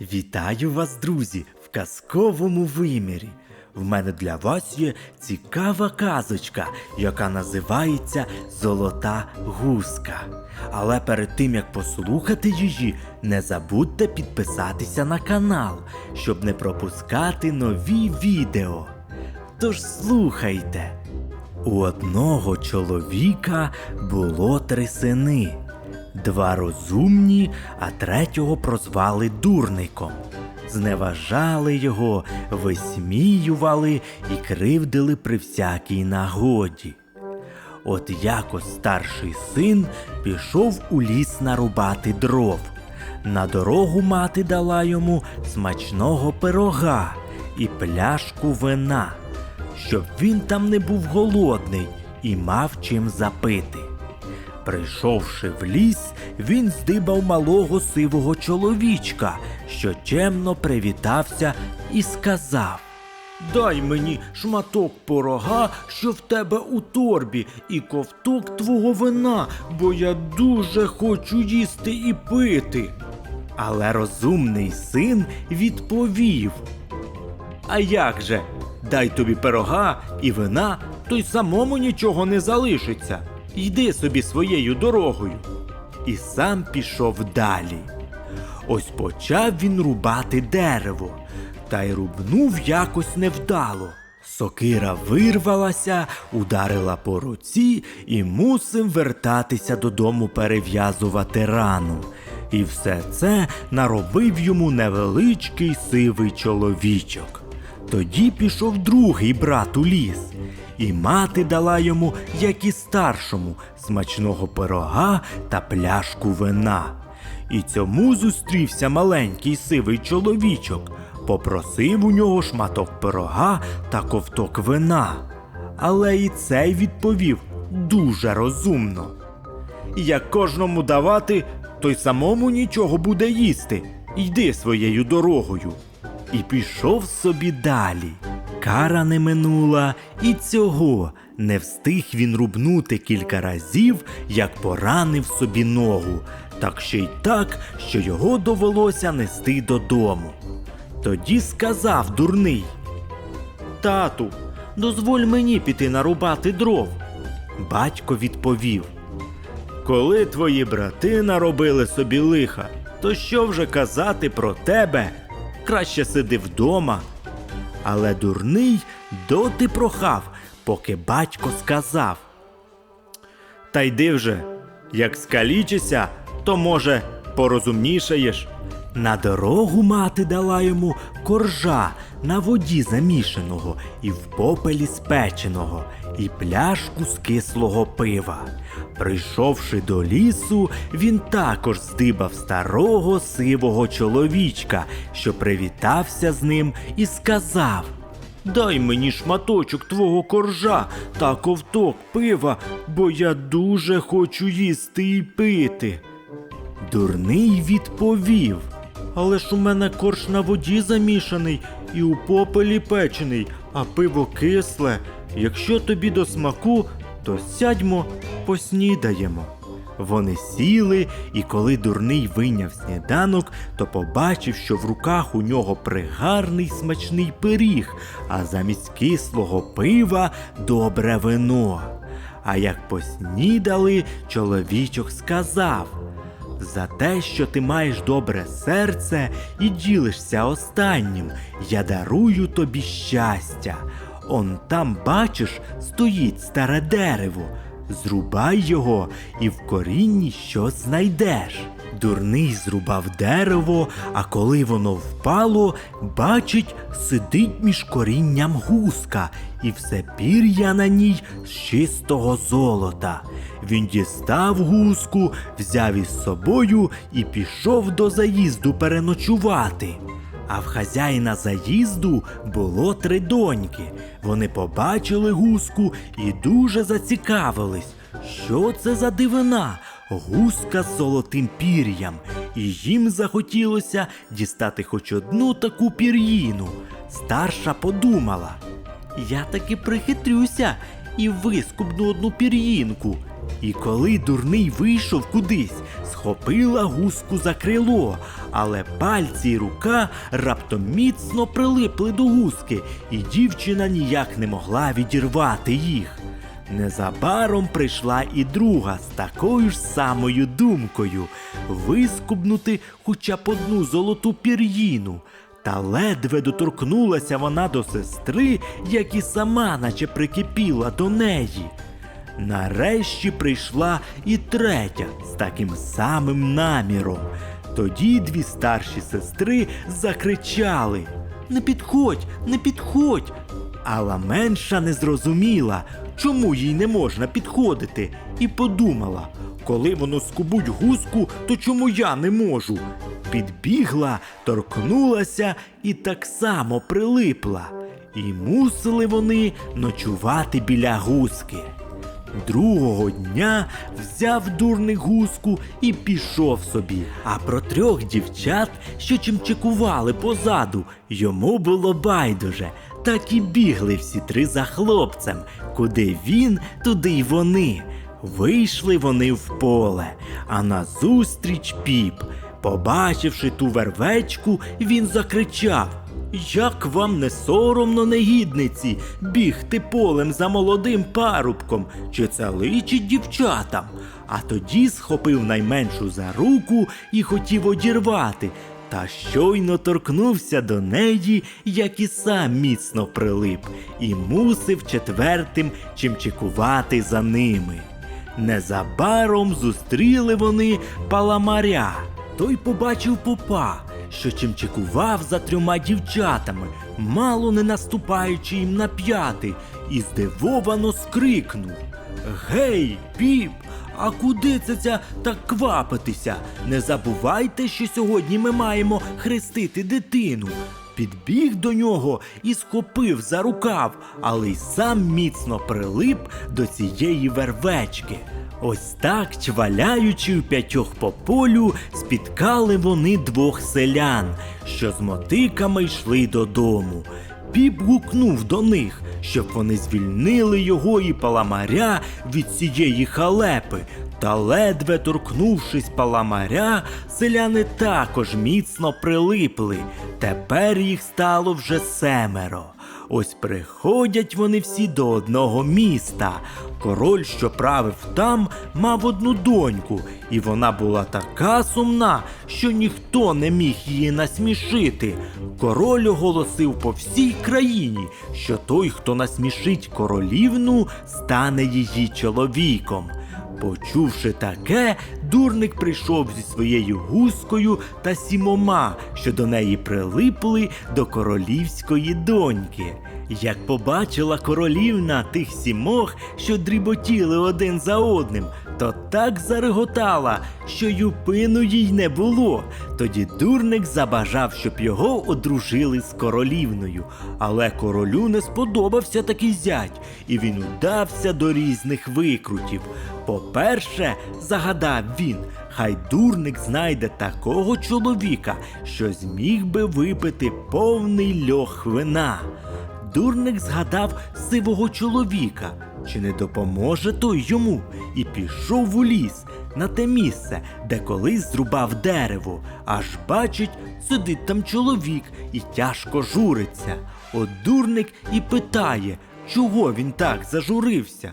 Вітаю вас, друзі, в казковому вимірі. В мене для вас є цікава казочка, яка називається Золота гуска. Але перед тим як послухати її, не забудьте підписатися на канал, щоб не пропускати нові відео. Тож слухайте. У одного чоловіка було три сини. Два розумні, а третього прозвали дурником. Зневажали його, висміювали і кривдили при всякій нагоді. От якось старший син пішов у ліс нарубати дров. На дорогу мати дала йому смачного пирога і пляшку вина, щоб він там не був голодний і мав чим запити. Прийшовши в ліс, він здибав малого сивого чоловічка, що чемно привітався і сказав Дай мені шматок порога, що в тебе у торбі, і ковток твого вина, бо я дуже хочу їсти і пити. Але розумний син відповів А як же? Дай тобі пирога і вина, то й самому нічого не залишиться. Йди собі своєю дорогою. І сам пішов далі. Ось почав він рубати дерево, та й рубнув якось невдало. Сокира вирвалася, ударила по руці і мусив вертатися додому перев'язувати рану. І все це наробив йому невеличкий сивий чоловічок. Тоді пішов другий брат у ліс, і мати дала йому, як і старшому, смачного пирога та пляшку вина. І цьому зустрівся маленький сивий чоловічок, попросив у нього шматок пирога та ковток вина. Але і цей відповів дуже розумно. Як кожному давати, то й самому нічого буде їсти. Йди своєю дорогою. І пішов собі далі. Кара не минула, і цього не встиг він рубнути кілька разів, як поранив собі ногу, так ще й так, що його довелося нести додому. Тоді сказав дурний. Тату, дозволь мені піти нарубати дров. Батько відповів. Коли твої брати наробили собі лиха, то що вже казати про тебе? Краще сиди вдома. Але дурний доти прохав, поки батько сказав. Та йди вже, як скалічися, то може порозумнішаєш. На дорогу мати дала йому коржа на воді замішаного і в попелі спеченого, і пляшку з кислого пива. Прийшовши до лісу, він також здибав старого сивого чоловічка, що привітався з ним і сказав Дай мені шматочок твого коржа та ковток пива, бо я дуже хочу їсти і пити. Дурний відповів. Але ж у мене корж на воді замішаний і у попелі печений, а пиво кисле. Якщо тобі до смаку, то сядьмо, поснідаємо. Вони сіли, і коли дурний вийняв сніданок, то побачив, що в руках у нього пригарний смачний пиріг, а замість кислого пива добре вино. А як поснідали, чоловічок сказав. За те, що ти маєш добре серце і ділишся останнім, я дарую тобі щастя. Он там, бачиш, стоїть старе дерево. Зрубай його і в корінні щось знайдеш. Дурний зрубав дерево, а коли воно впало, бачить, сидить між корінням гуска, і все пір'я на ній з чистого золота. Він дістав гуску, взяв із собою і пішов до заїзду переночувати. А в хазяїна заїзду було три доньки. Вони побачили гуску і дуже зацікавились. Що це за дивина? Гуска з золотим пір'ям, і їм захотілося дістати хоч одну таку пір'їну. Старша подумала. Я таки прихитрюся і вискубну одну пір'їнку. І коли дурний вийшов кудись, схопила гуску за крило, але пальці й рука раптом міцно прилипли до гуски, і дівчина ніяк не могла відірвати їх. Незабаром прийшла і друга з такою ж самою думкою вискубнути хоча б одну золоту пір'їну. Та ледве доторкнулася вона до сестри, як і сама, наче прикипіла до неї. Нарешті прийшла і третя з таким самим наміром. Тоді дві старші сестри закричали Не підходь, не підходь. Але менша не зрозуміла, чому їй не можна підходити, і подумала, коли воно скубуть гуску, то чому я не можу? Підбігла, торкнулася і так само прилипла. І мусили вони ночувати біля гуски. Другого дня взяв дурник гуску і пішов собі. А про трьох дівчат, що чимчикували позаду, йому було байдуже. Так і бігли всі три за хлопцем. Куди він, туди й вони. Вийшли вони в поле, а назустріч піп. Побачивши ту вервечку, він закричав. Як вам не соромно, негідниці, бігти полем за молодим парубком, чи це личить дівчатам? А тоді схопив найменшу за руку і хотів одірвати, та щойно торкнувся до неї, як і сам міцно прилип, і мусив четвертим чимчикувати за ними. Незабаром зустріли вони паламаря. Той побачив попа, що чимчикував за трьома дівчатами, мало не наступаючи їм на п'яти, і здивовано скрикнув. Гей, піп, а куди це ця так квапитися? Не забувайте, що сьогодні ми маємо хрестити дитину. Підбіг до нього і схопив за рукав, але й сам міцно прилип до цієї вервечки. Ось так, чваляючи в п'ятьох по полю, спіткали вони двох селян, що з мотиками йшли додому. Піп гукнув до них, щоб вони звільнили його і паламаря від цієї халепи. Та ледве торкнувшись паламаря, селяни також міцно прилипли. Тепер їх стало вже семеро. Ось приходять вони всі до одного міста. Король, що правив там, мав одну доньку, і вона була така сумна, що ніхто не міг її насмішити. Король оголосив по всій країні, що той, хто насмішить королівну, стане її чоловіком. Почувши таке, дурник прийшов зі своєю гускою та сімома, що до неї прилипли до королівської доньки. Як побачила королівна тих сімох, що дріботіли один за одним, то так зареготала, що юпину їй не було. Тоді дурник забажав, щоб його одружили з королівною. Але королю не сподобався такий зять, і він удався до різних викрутів. По-перше, загадав він, хай дурник знайде такого чоловіка, що зміг би випити повний льох вина. Дурник згадав сивого чоловіка, чи не допоможе той йому, і пішов у ліс на те місце, де колись зрубав дерево, аж бачить, сидить там чоловік і тяжко журиться. От дурник і питає, чого він так зажурився.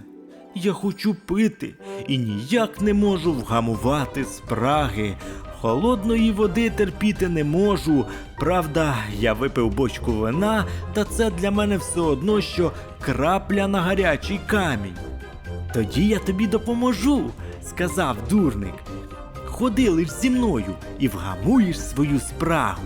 Я хочу пити і ніяк не можу вгамувати спраги. Холодної води терпіти не можу. Правда, я випив бочку вина, та це для мене все одно, що крапля на гарячий камінь. Тоді я тобі допоможу, сказав дурник. Ходи лиш зі мною і вгамуєш свою спрагу.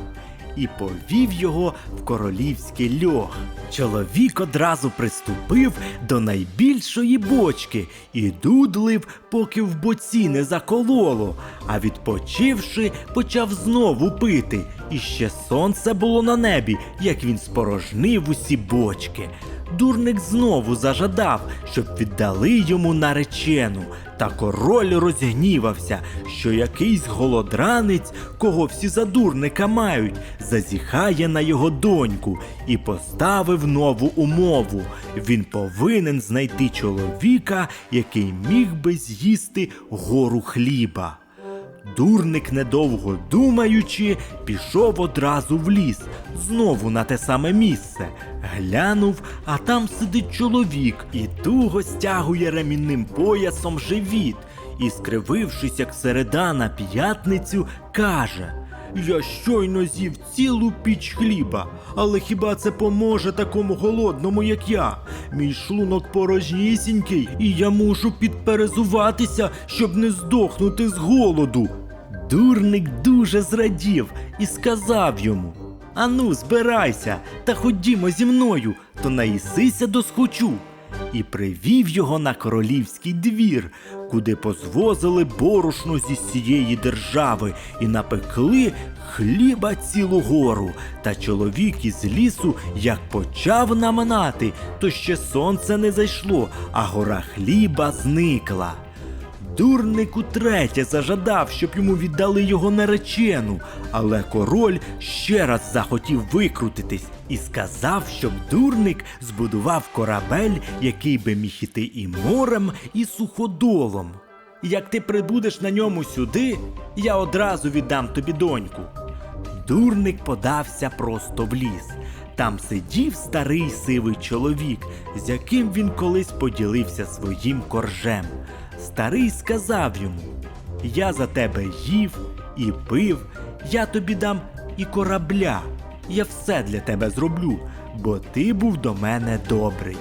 І повів його в королівський льох. Чоловік одразу приступив до найбільшої бочки і дудлив, поки в боці не закололо, а відпочивши, почав знову пити. І ще сонце було на небі, як він спорожнив усі бочки. Дурник знову зажадав, щоб віддали йому наречену, та король розгнівався, що якийсь голодранець, кого всі за дурника мають, зазіхає на його доньку і поставив нову умову. Він повинен знайти чоловіка, який міг би з'їсти гору хліба. Дурник, недовго думаючи, пішов одразу в ліс, знову на те саме місце. Глянув, а там сидить чоловік і туго стягує ремінним поясом живіт і, скривившись, як середа на п'ятницю, каже. Я щойно з'їв цілу піч хліба, але хіба це поможе такому голодному, як я? Мій шлунок порожнісінький, і я мушу підперезуватися, щоб не здохнути з голоду. Дурник дуже зрадів і сказав йому: Ану, збирайся та ходімо зі мною, то наїсися досхочу. І привів його на королівський двір, куди позвозили борошно зі всієї держави і напекли хліба цілу гору. Та чоловік із лісу як почав наминати, то ще сонце не зайшло, а гора хліба зникла. Дурник утретє зажадав, щоб йому віддали його наречену, але король ще раз захотів викрутитись і сказав, щоб дурник збудував корабель, який би міг іти і морем, і суходолом. Як ти прибудеш на ньому сюди, я одразу віддам тобі доньку. Дурник подався просто в ліс. Там сидів старий сивий чоловік, з яким він колись поділився своїм коржем. Старий сказав йому: Я за тебе їв і пив, я тобі дам і корабля. Я все для тебе зроблю, бо ти був до мене добрий.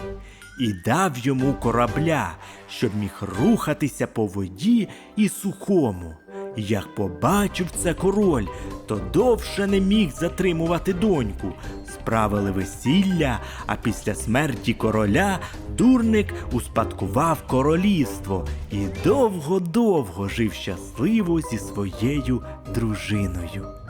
І дав йому корабля, щоб міг рухатися по воді і сухому. Як побачив це король, то довше не міг затримувати доньку. Справили весілля, а після смерті короля дурник успадкував королівство і довго-довго жив щасливо зі своєю дружиною.